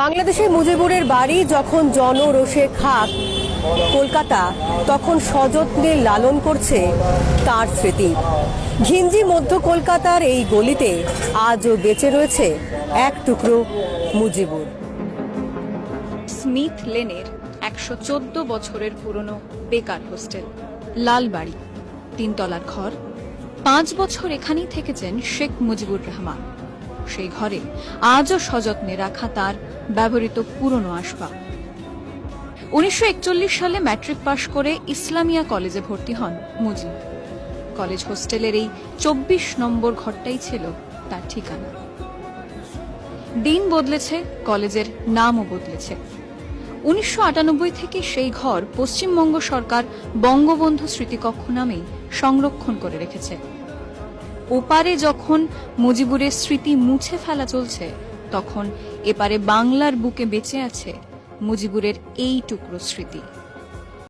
বাংলাদেশে মুজিবুরের বাড়ি যখন জনরোষে খাক কলকাতা তখন সযত্নে লালন করছে তার স্মৃতি। ঘিঞ্জি মধ্য কলকাতার এই গলিতে আজও বেঁচে রয়েছে এক টুকরো মুজিবুর। স্মিথ লেনের একশো চোদ্দ বছরের পুরনো বেকার হোস্টেল, লালবাড়ি, তিনতলার ঘর। পাঁচ বছর এখানেই থেকেছেন শেখ মুজিবুর রহমান। সেই ঘরে। আজও সযত্নে রাখা তার ব্যবহৃত পুরনো আসবাব। উনিশশো একচল্লিশ সালে ম্যাট্রিক পাশ করে ইসলামিয়া কলেজে ভর্তি হন মুজিব। কলেজ হোস্টেলের এই চব্বিশ নম্বর ঘরটাই ছিল তার ঠিকানা। দিন বদলেছে, কলেজের নামও বদলেছে। উনিশশো আটানব্বই থেকে সেই ঘর পশ্চিমবঙ্গ সরকার বঙ্গবন্ধু স্মৃতিকক্ষ নামেই সংরক্ষণ করে রেখেছে। ওপারে যখন মুজিবুরের স্মৃতি মুছে ফেলা চলছে, তখন এপারে বাংলার বুকে বেঁচে আছে মুজিবুরের এই টুকরো স্মৃতি।